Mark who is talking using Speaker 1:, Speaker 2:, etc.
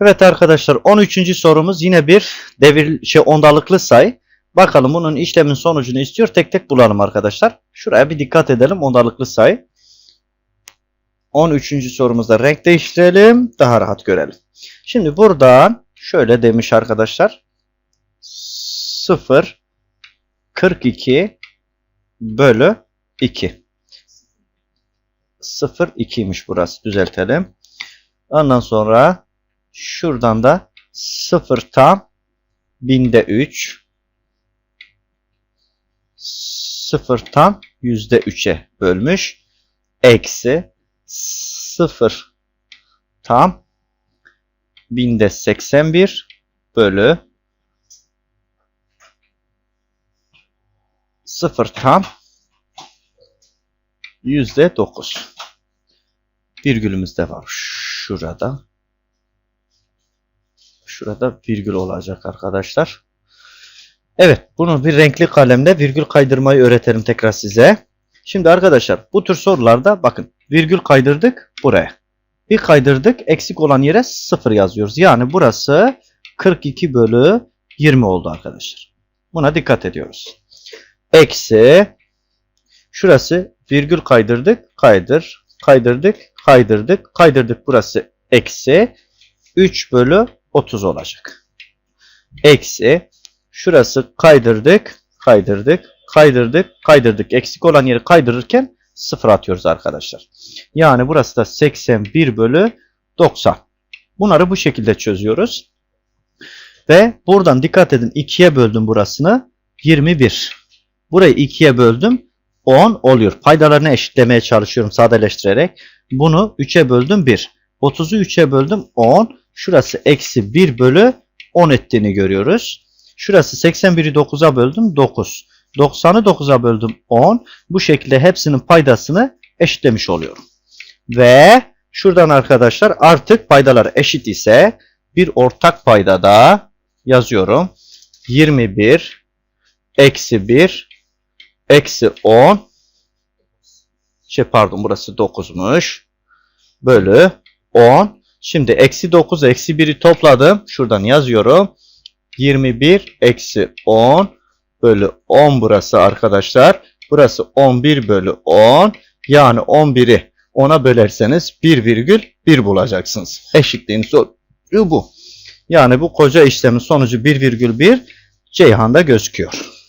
Speaker 1: Evet arkadaşlar 13. sorumuz yine bir devir şey ondalıklı sayı. Bakalım bunun işlemin sonucunu istiyor. Tek tek bulalım arkadaşlar. Şuraya bir dikkat edelim ondalıklı sayı. 13. sorumuzda renk değiştirelim. Daha rahat görelim. Şimdi buradan şöyle demiş arkadaşlar. 0 42 bölü 2. 0 2'ymiş burası. Düzeltelim. Ondan sonra şuradan da 0 tam binde 3 0 tam yüzde 3'e bölmüş. Eksi 0 tam binde 81 bölü 0 tam yüzde 9. Virgülümüz de var. Şurada. Şurada virgül olacak arkadaşlar. Evet, bunu bir renkli kalemle virgül kaydırmayı öğretelim tekrar size. Şimdi arkadaşlar bu tür sorularda bakın virgül kaydırdık buraya. Bir kaydırdık eksik olan yere 0 yazıyoruz. Yani burası 42 bölü 20 oldu arkadaşlar. Buna dikkat ediyoruz. Eksi şurası virgül kaydırdık kaydır kaydırdık kaydırdık kaydırdık burası eksi 3 bölü 30 olacak. Eksi şurası kaydırdık kaydırdık kaydırdık kaydırdık eksik olan yeri kaydırırken 0 atıyoruz arkadaşlar. Yani burası da 81 bölü 90. Bunları bu şekilde çözüyoruz. Ve buradan dikkat edin 2'ye böldüm burasını 21. Burayı 2'ye böldüm 10 oluyor. Paydalarını eşitlemeye çalışıyorum sadeleştirerek. Bunu 3'e böldüm 1. 30'u 3'e böldüm 10. Şurası eksi 1 bölü 10 ettiğini görüyoruz. Şurası 81'i 9'a böldüm 9. 90'ı 9'a böldüm 10. Bu şekilde hepsinin paydasını eşitlemiş oluyorum. Ve şuradan arkadaşlar artık paydalar eşit ise bir ortak paydada yazıyorum. 21 eksi 1 eksi 10 şey pardon burası 9'muş bölü 10 şimdi eksi 9 eksi 1'i topladım. Şuradan yazıyorum. 21 eksi 10 bölü 10 burası arkadaşlar. Burası 11 bölü 10 yani 11'i 10'a bölerseniz 1,1 bulacaksınız. Eşitliğin sonucu bu. Yani bu koca işlemin sonucu 1,1 Ceyhan'da gözüküyor.